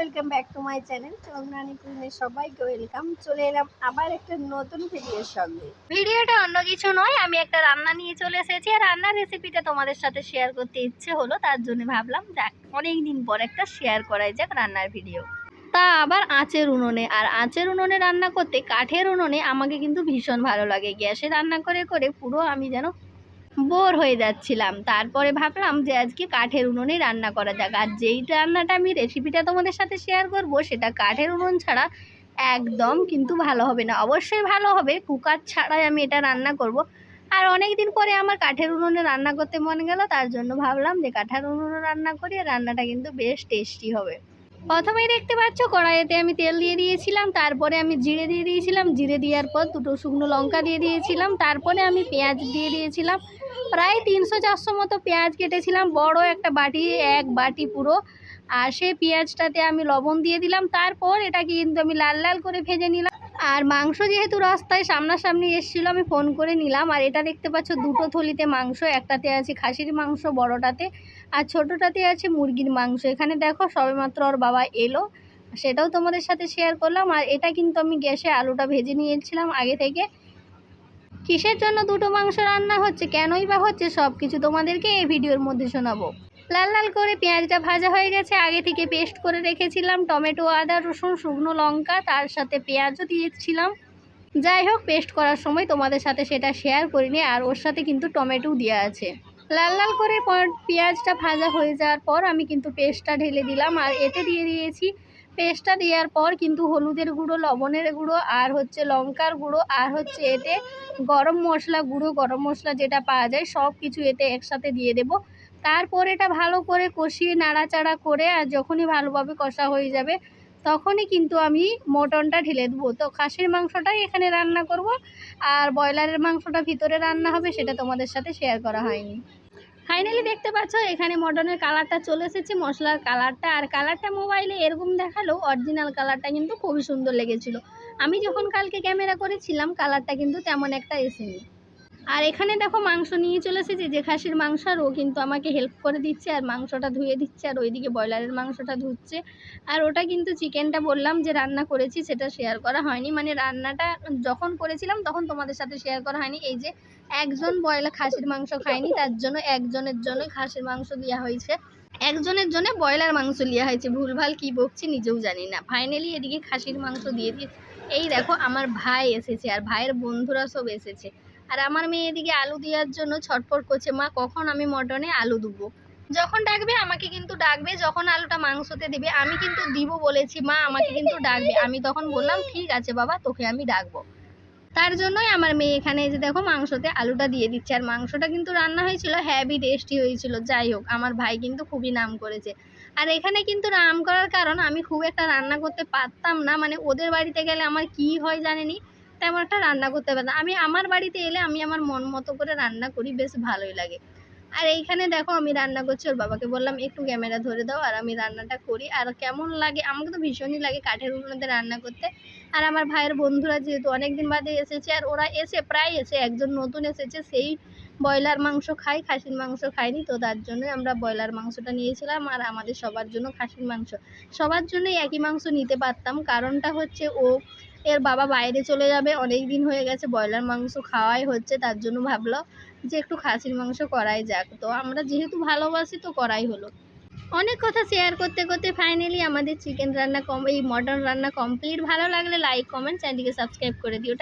Welcome back to my channel Chandrani কুইনে সবাইকে welcome চলে এলাম আবার একটা নতুন ভিডিওর সঙ্গে। ভিডিওটা অন্য কিছু নয়, আমি একটা রান্না নিয়ে চলে এসেছি। আর রান্নার রেসিপিটা তোমাদের সাথে শেয়ার করতে ইচ্ছে হলো, তার জন্য ভাবলাম, যাক অনেক দিন পর একটা শেয়ার করাই যাক রান্নার ভিডিও তা আবার আঁচের উনুনে, আর আঁচের উনুনে রান্না করতে কাঠের উনুনে আমাকে কিন্তু ভীষণ ভালো লাগে। গ্যাসে রান্না করে করে পুরো আমি যেন বোর হয়ে যাচ্ছিলাম। তারপরে ভাবলাম যে আজকে কাঠের উনুনে রান্না করা যাক। আর যেই রান্নাটা আমি রেসিপিটা তোমাদের সাথে শেয়ার করব, সেটা কাঠের উনুন ছাড়া একদম কিন্তু ভালো হবে না। অবশ্যই ভালো হবে। কুকার ছাড়াই আমি এটা রান্না করব। আর অনেক দিন পরে আমার কাঠের উনুনে রান্না করতে মন গেল, তার জন্য ভাবলাম যে কাঠের উনুনে রান্না করি রান্নাটা কিন্তু বেশ টেস্টি হবে। প্রথমেই দেখতে পাচ্ছ, কড়াইতে আমি তেল দিয়ে দিয়েছিলাম, তারপরে আমি জিরে দিয়ে দিয়েছিলাম। জিরে দেওয়ার পর দুটো শুকনো লঙ্কা দিয়ে দিয়েছিলাম, তারপরে আমি পেঁয়াজ দিয়ে দিয়েছিলাম। প্রায় তিনশো চারশো মতো পেঁয়াজ কেটেছিলাম, বড় একটা বাটি, এক বাটি পুরো। আর সেই পেঁয়াজটাতে আমি লবণ দিয়ে দিলাম, তারপর এটাকে কিন্তু আমি লাল লাল করে ভেজে নিলাম। আর মাংস যেহেতু রাস্তায় সামনাসামনি এসেছিল, আমি ফোন করে নিলাম। আর এটা দেখতে পাচ্ছ, দুটো থলিতে মাংস, একটাতে আছে খাসির মাংস, বড়টাতে, আর ছোটোটাতে আছে মুরগির মাংস। এখানে দেখো, সবেমাত্র ওর বাবা এলো। সেটাও তোমাদের সাথে শেয়ার করলাম। আর এটা কিন্তু আমি গ্যাসে আলুটা ভেজে নিয়েছিলাম আগে থেকে। কিসের জন্য দুটো মাংস রান্না হচ্ছে? কেনই বা হচ্ছে সব কিছু তোমাদেরকে এই ভিডিওর মধ্যে শোনাবো। লাল লাল করে পেঁয়াজটা ভাজা হয়ে গেছে। আগে থেকে পেস্ট করে রেখেছিলাম টমেটো, আদা, রসুন, শুকনো লঙ্কা, তার সাথে পেঁয়াজও দিয়েছিলাম। যাই হোক, পেস্ট করার সময় তোমাদের সাথে সেটা শেয়ার করিনি, আর ওর সাথে কিন্তু টমেটোও দেওয়া আছে। লাল লাল করে পেঁয়াজটা ভাজা হয়ে যাওয়ার পর আমি কিন্তু পেস্টটা ঢেলে দিলাম, আর এতে দিয়ে দিয়েছি পেস্টটা দেওয়ার পর কিন্তু হলুদের গুঁড়ো, লবণের গুঁড়ো, আর হচ্ছে লঙ্কার গুঁড়ো, আর হচ্ছে এতে গরম মশলা গুঁড়ো, গরম মশলা যেটা পাওয়া যায় সব কিছু এতে একসাথে দিয়ে দেব। তারপর এটা ভালো করে কষিয়ে নাড়াচাড়া করে আর যখনই ভালোভাবে কষা হয়ে যাবে, তখনই কিন্তু আমি মটনটা ঢেলে দেবো। তো খাসির মাংসটাই এখানে রান্না করব আর ব্রয়লারের মাংসটা ভিতরে রান্না হবে সেটা তোমাদের সাথে শেয়ার করা হয়নি। ফাইনালি দেখতে পাচ্ছ এখানে মটনের কালারটা চলে এসেছে, মশলার কালারটা আর কালারটা মোবাইলে এরকম দেখাল অরিজিনাল কালারটা কিন্তু খুবই সুন্দর লেগেছিল। আমি যখন কালকে ক্যামেরা করেছিলাম কালারটা কিন্তু তেমন একটা এসেনি। আর এখানে দেখো মাংস নিয়ে চলে এসেছে। যে খাসির মাংস আর ও কিন্তু আমাকে হেল্প করে দিচ্ছে আর মাংসটা ধুয়ে দিচ্ছে আর ওইদিকে ব্রয়লারের মাংসটা ধুচ্ছে। আর ওটা কিন্তু চিকেনটা বললাম যে রান্না করেছি, সেটা শেয়ার করা হয়নি। মানে রান্নাটা যখন করেছিলাম তখন তোমাদের সাথে শেয়ার করা হয়নি। এই যে একজন ব্রয়লার খাসির মাংস খায়নি, তার জন্য একজনের জন্য খাসির মাংস দেওয়া হয়েছে। একজনের জন্য ব্রয়লার মাংস দেওয়া হয়েছে। ভুলভাল কি বকছি নিজেও জানি না। ফাইনালি এদিকে খাসির মাংস দিয়ে দিয়ে এই দেখো আমার ভাই এসেছে আর ভাইয়ের বন্ধুরা সব এসেছে। আর আমার মেয়ে এদিকে আলু দেওয়ার জন্য ছটফট করছে, মা, কখন আমি মটনে আলু দেবো? যখন ডাকবে, আমাকে কিন্তু ডাকবে, যখন আলুটা মাংসতে দেবে, আমি কিন্তু দিব বলেছি, মা, আমাকে কিন্তু ডাকবে। আমি তখন বললাম, ঠিক আছে বাবা, তোকে আমি ডাকবো। তার জন্যই আমার মেয়ে এখানে যে দেখো মাংসতে আলুটা দিয়ে দিচ্ছে। আর মাংসটা কিন্তু রান্না হয়েছিল হ্যাভি টেস্টি হয়েছিল। যাই হোক, আমার ভাই কিন্তু খুবই নাম করেছে। আর এখানে কিন্তু নাম করার কারণ, আমি খুব একটা রান্না করতে পারতাম না। মানে ওদের বাড়িতে গেলে আমার কি হয় জানেনি? তেমন একটা রান্না করতে পারতাম আমি আমার বাড়িতে এলে আমি আমার মন মতো করে রান্না করি, বেশ ভালোই লাগে। আর এইখানে দেখো আমি রান্না করছি, ওর বাবাকে বললাম, একটু ক্যামেরা ধরে দাও আর আমি রান্নাটা করি। আর কেমন লাগে, আমাকে তো ভীষণই লাগে কাঠের উনুনেতে রান্না করতে। আর আমার ভাইয়ের বন্ধুরা যেহেতু অনেক দিন বাদে এসেছে, আর ওরা এসে প্রায় এসে একজন নতুন এসেছে, সেই ব্রয়লার মাংস খাই খাসির মাংস খাইনি তো তার জন্য আমরা ব্রয়লার মাংসটা নিয়েছিলাম আর আমাদের সবার জন্য খাসির মাংস। সবার জন্যই একই মাংস নিতে পারতাম, কারণটা হচ্ছে ও এর বাবা বাইরে চলে যাবে, অনেক দিন হয়ে গেছে, ব্রয়লার মাংস খাওয়াই হচ্ছে, তার জন্য ভাবলো যে একটু খাসির মাংস করাই যাক। তো আমরা যেহেতু ভালোবাসি, তো করাই হলো। অনেক কথা শেয়ার করতে করতে ফাইনালি আমাদের চিকেন রান্না কম এই মটন রান্না কমপ্লিট ভালো লাগলে লাইক কমেন্ট চ্যানেলটিকে সাবস্ক্রাইব করে দিও।